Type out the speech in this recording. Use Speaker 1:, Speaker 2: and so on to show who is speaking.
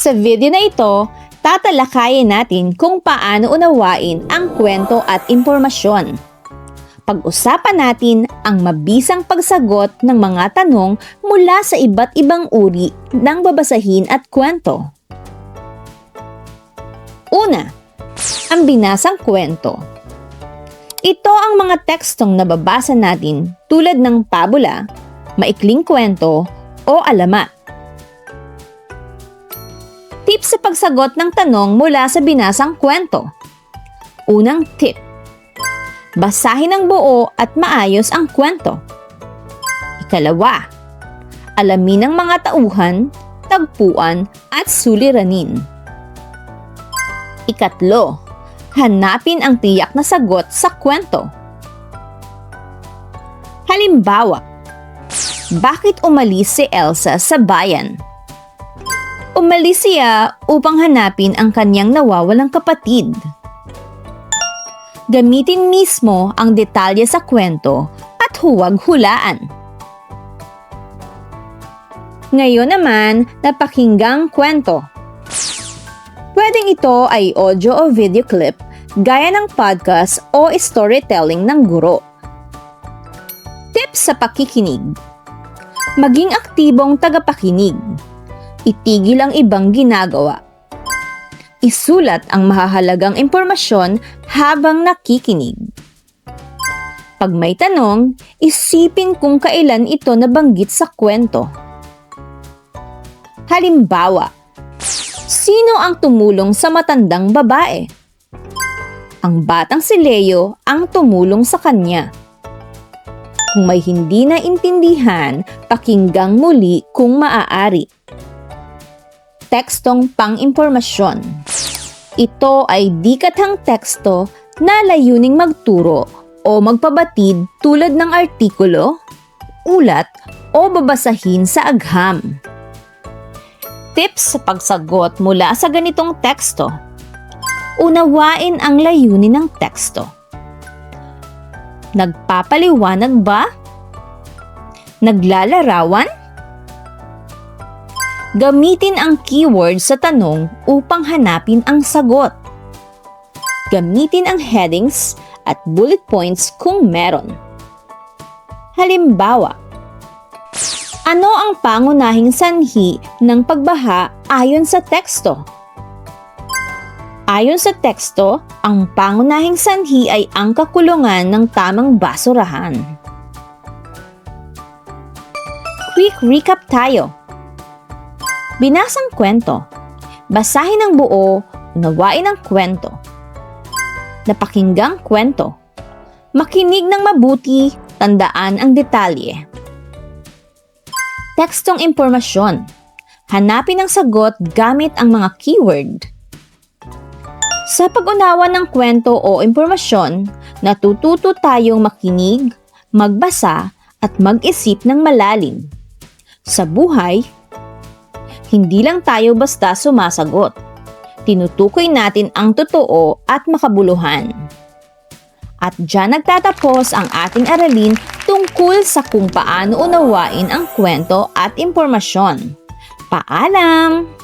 Speaker 1: Sa video na ito, tatalakayin natin kung paano unawain ang kwento at impormasyon. Pag-usapan natin ang mabisang pagsagot ng mga tanong mula sa iba't ibang uri ng babasahin at kwento. Una, ang binasang kwento. Ito ang mga tekstong nababasa natin tulad ng pabula, maikling kwento o alamat. Tips sa pagsagot ng tanong mula sa binasang kwento. Unang tip. Basahin ng buo at maayos ang kwento. Ikalawa. Alamin ang mga tauhan, tagpuan at suliranin. Ikatlo. Hanapin ang tiyak na sagot sa kwento. Halimbawa, bakit umalis si Elsa sa bayan? Umalis siya upang hanapin ang kanyang nawawalang kapatid. Gamitin mismo ang detalye sa kwento at huwag hulaan. Ngayon naman, napakinggang kwento. Pwedeng ito ay audio o video clip gaya ng podcast o storytelling ng guro. Tips sa pakikinig. Maging aktibong tagapakinig. Itigil ang ibang ginagawa. Isulat ang mahahalagang impormasyon habang nakikinig. Pag may tanong, isipin kung kailan ito nabanggit sa kwento. Halimbawa, sino ang tumulong sa matandang babae? Ang batang si Leo ang tumulong sa kanya. Kung may hindi na intindihan, pakinggang muli kung maaari. Tekstong pang-impormasyon. Ito ay di katang teksto na layuning magturo o magpabatid tulad ng artikulo, ulat o babasahin sa agham. Tips sa pagsagot mula sa ganitong teksto. Unawain ang layunin ng teksto. Nagpapaliwanag ba? Naglalarawan? Gamitin ang keyword sa tanong upang hanapin ang sagot. Gamitin ang headings at bullet points kung meron. Halimbawa, ano ang pangunahing sanhi ng pagbaha ayon sa teksto? Ayon sa teksto, ang pangunahing sanhi ay ang kakulungan ng tamang basurahan. Quick recap tayo. Binasang kwento. Basahin ang buo, unawain ang kwento. Napakinggang kwento. Makinig ng mabuti, tandaan ang detalye. Tekstong impormasyon. Hanapin ang sagot gamit ang mga keyword. Sa pag-unawa ng kwento o impormasyon, natututo tayong makinig, magbasa, at mag-isip ng malalim. Sa buhay, hindi lang tayo basta sumasagot. Tinutukoy natin ang totoo at makabuluhan. At dyan nagtatapos ang ating aralin tungkol sa kung paano unawain ang kwento at impormasyon. Paalam!